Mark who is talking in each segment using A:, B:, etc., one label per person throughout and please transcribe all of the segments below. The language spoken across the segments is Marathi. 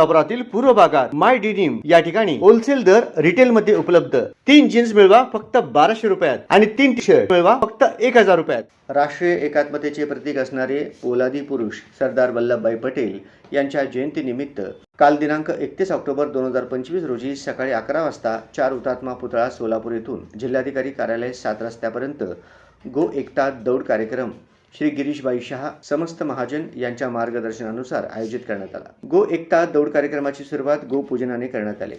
A: सोलापुरातील पूर्व भागात माय डिनिम या ठिकाणी होलसेल दर रिटेल मध्ये उपलब्ध. तीन जीन्स मिळवा फक्त बाराशे रुपयात आणि तीन टी शर्ट मिळवा फक्त एक हजार रुपयात. राष्ट्रीय एकात्मतेचे प्रतीक असणारे पोलादी पुरुष सरदार वल्लभभाई पटेल यांच्या जयंतीनिमित्त काल दिनांक एकतीस ऑक्टोबर दोन हजार पंचवीस रोजी सकाळी अकरा वाजता चार हुतात्मा पुतळा सोलापूर येथून जिल्हाधिकारी कार्यालय सात रस्त्यापर्यंत गो एकता दौड कार्यक्रम श्री गिरीशबाई शहा समस्त महाजन यांच्या मार्गदर्शनानुसार आयोजित करण्यात आला. गो एकता दौड कार्यक्रमाची सुरुवात गोपूजनाने करण्यात आले.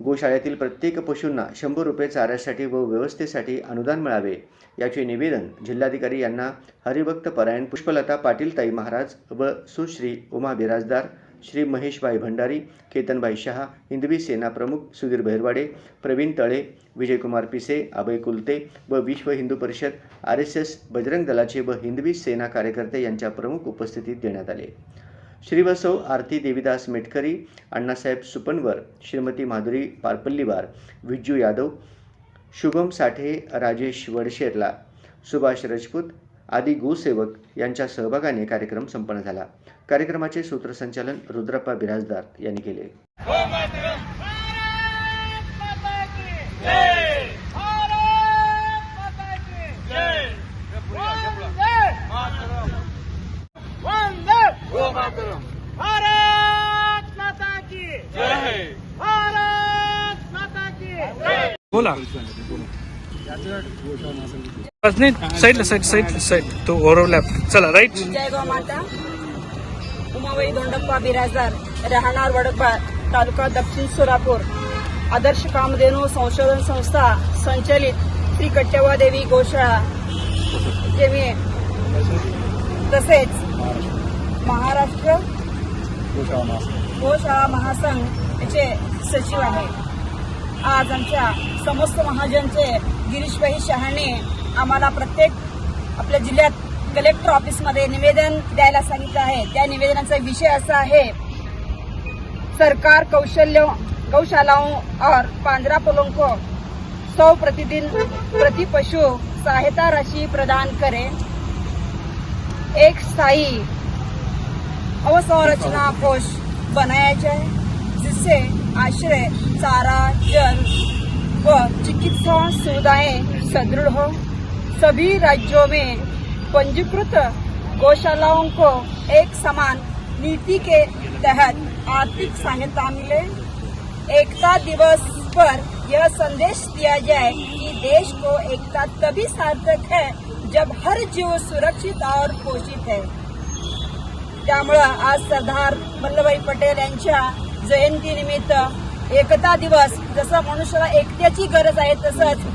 A: गोशाळेतील प्रत्येक पशूंना शंभर रुपये चाऱ्यासाठी व व्यवस्थेसाठी अनुदान मिळावे याचे निवेदन जिल्हाधिकारी यांना हरिभक्त परायण पुष्पलता पाटीलताई महाराज व सुश्री उमा बिराजदार श्री महेशभाई भंडारी केतनभाई शहा हिंदवी सेना प्रमुख सुधीर भैरवाडे प्रवीण तळे विजयकुमार पिसे अभय कुलते व विश्व Hindu Parishad R S S Bajrang दलाचे व हिंदवी सेना कार्यकर्ते यांच्या प्रमुख उपस्थितीत देण्यात आले. श्रीवसव आरती देवीदास मेटकरी अण्णासाहेब सुपनवर श्रीमती माधुरी पारपल्लीवार विज्जू यादव शुभम साठे राजेश वडशेरला सुभाष राजपूत आदी गोसेवक यांच्या सहभागाने कार्यक्रम संपन्न झाला. कार्यक्रमाचे सूत्रसंचालन रुद्रप्पा बिराजदार यांनी केले.
B: बोला. नाही साईडला साईड साईड साईड. तो ओव्हरलॅप चला राईट
C: जय गो माता उमाबाई दोंडप्पा बिराजदार राहणार वडप्पा तालुका दक्षिण सोलापूर. आदर्श कामधेनू संशोधन संस्था संचलित श्री कट्टेवा देवी गोशाळा. तसेच महाराष्ट्र गोशाळा महासंघ. याचे सचिव आहे. आज आमच्या समस्त महाजनचे गिरीशभाई शहाणे आम्हाला प्रत्येक आपल्या जिल्ह्यात कलेक्टर ऑफिसमध्ये निवेदन द्यायला सांगितलं आहे. त्या निवेदनाचा विषय असा आहे सरकार कौशल्य गौशालाओं और पांद्रा पोलों को सौ प्रतिदिन प्रति पशु सहायता राशि प्रदान करे। एक स्थायी अवसंरचना कोष बनाया जाए जिससे आश्रय चारा जल व चिकित्सा सुविधाएं सुदृढ़ हो। सभी राज्यों में पंजीकृत गौशालाओं को एक समान नीति के तहत आर्थिक सहायता मिले। एकता दिवस पर यह संदेश दिया जाए कि देश को एकता तभी सार्थक है जब हर जीव सुरक्षित और पोषित है। त्यामुळं आज सरदार वल्लभभाई पटेल यांच्या जयंतीनिमित्त एकता दिवस जसं मनुष्याला एकट्याची गरज आहे तसंच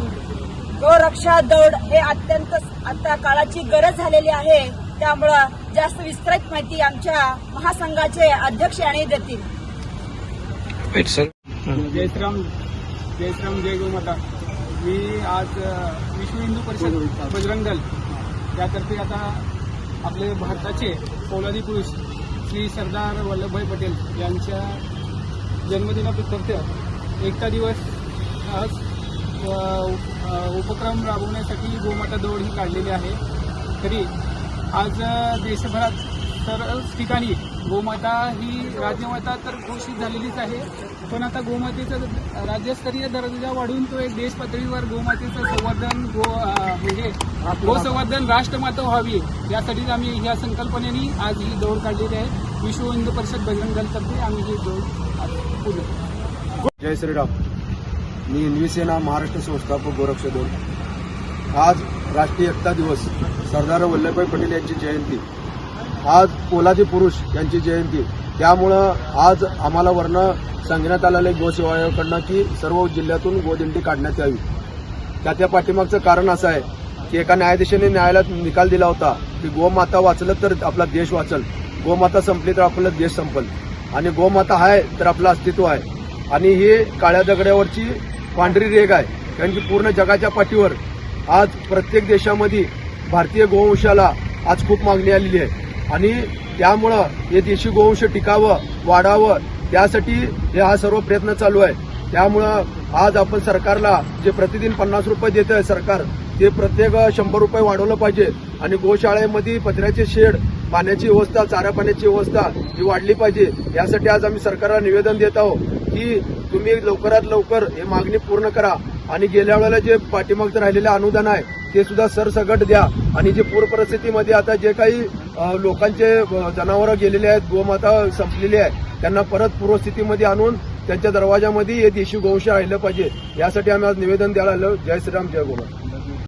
C: गोरक्षा दौड हे अत्यंत आता काळाची गरज झालेली आहे त्यामुळं जास्त विस्तृत माहिती आमच्या महासंघाचे अध्यक्ष आणि देतील.
B: वेट सर
D: जय गोमाता मी आज विश्व हिंदू परिषद बजरंग दल. यातर्फे आता आपले भारताचे पोलादी पुरुष श्री सरदार वल्लभभाई पटेल यांच्या जन्मदिनाप्रित्यर्थ एकता दिवस आज उपक्रम राबवण्यासाठी गोमाता दौड ही काढलेली आहे. तरी आज देशभरात सर्वच ठिकाणी गोमाता ही राज्यमाता तर घोषित झालेलीच आहे. पण आता गोमातेचं राज्यस्तरीय दर्जा वाढून तो एक देश पातळीवर गोमातेचं संवर्धन गो म्हणजे गोसंवर्धन राष्ट्रमाता व्हावी यासाठीच आम्ही ह्या संकल्पनेने आज ही दौड काढलेली आहे. विश्व हिंदू परिषद बजरंग दलतर्फे आम्ही ही दौड पूर्ण
E: जय श्रीराम. मी हिंदवी सेना महाराष्ट्र संस्थापक गोरक्ष दोन आज राष्ट्रीय एकता दिवस सरदार वल्लभभाई पटेल यांची जयंती. आज पोलादी पुरुष यांची जयंती. त्यामुळं आज आम्हाला वरनं सांगण्यात आलेलं आहे गोसेवा आयोगाकडनं की सर्व जिल्ह्यातून गोदिंडी काढण्यात यावी. त्या त्या पाठीमागचं कारण असं आहे की एका न्यायाधीशाने न्यायालयात निकाल दिला होता की गोमाता वाचलं तर आपला देश वाचल. गोमाता संपली तर आपला देश संपल. आणि गोमाता आहे तर आपलं अस्तित्व आहे. आणि ही काळ्या दगड्यावरची पांढरी रेग आहे. कारण की पूर्ण जगाच्या पाठीवर आज प्रत्येक देशामध्ये भारतीय गोवंशाला आज खूप मागणी आलेली आहे. आणि त्यामुळं हे देशी गोवंश टिकावं वाढावं त्यासाठी हे हा सर्व प्रयत्न चालू आहे. त्यामुळं आज आपण सरकारला जे प्रतिदिन पन्नास रुपये देत आहे सरकार ते प्रत्येक शंभर रुपये वाढवलं पाहिजे. आणि गोशाळेमध्ये पत्र्याचे शेड पाण्याची व्यवस्था चारा पाण्याची व्यवस्था ही वाढली पाहिजे. यासाठी आज आम्ही सरकारला निवेदन देत आहोत की तुम्ही लवकरात लवकर हे मागणी पूर्ण करा. आणि गेल्या वेळेला जे पाठीमागचं राहिलेलं अनुदान आहे ते सुद्धा सरसगट द्या. आणि जे पूर परिस्थितीमध्ये आता जे काही लोकांचे जनावरं गेलेले आहेत गोमाता संपलेली आहे त्यांना परत पूर्वस्थितीमध्ये आणून त्यांच्या दरवाजामध्ये हे देशी गोवंश राहिलं पाहिजे. यासाठी आम्ही आज निवेदन द्यायला आलो. जय श्रीराम जय गोमाता.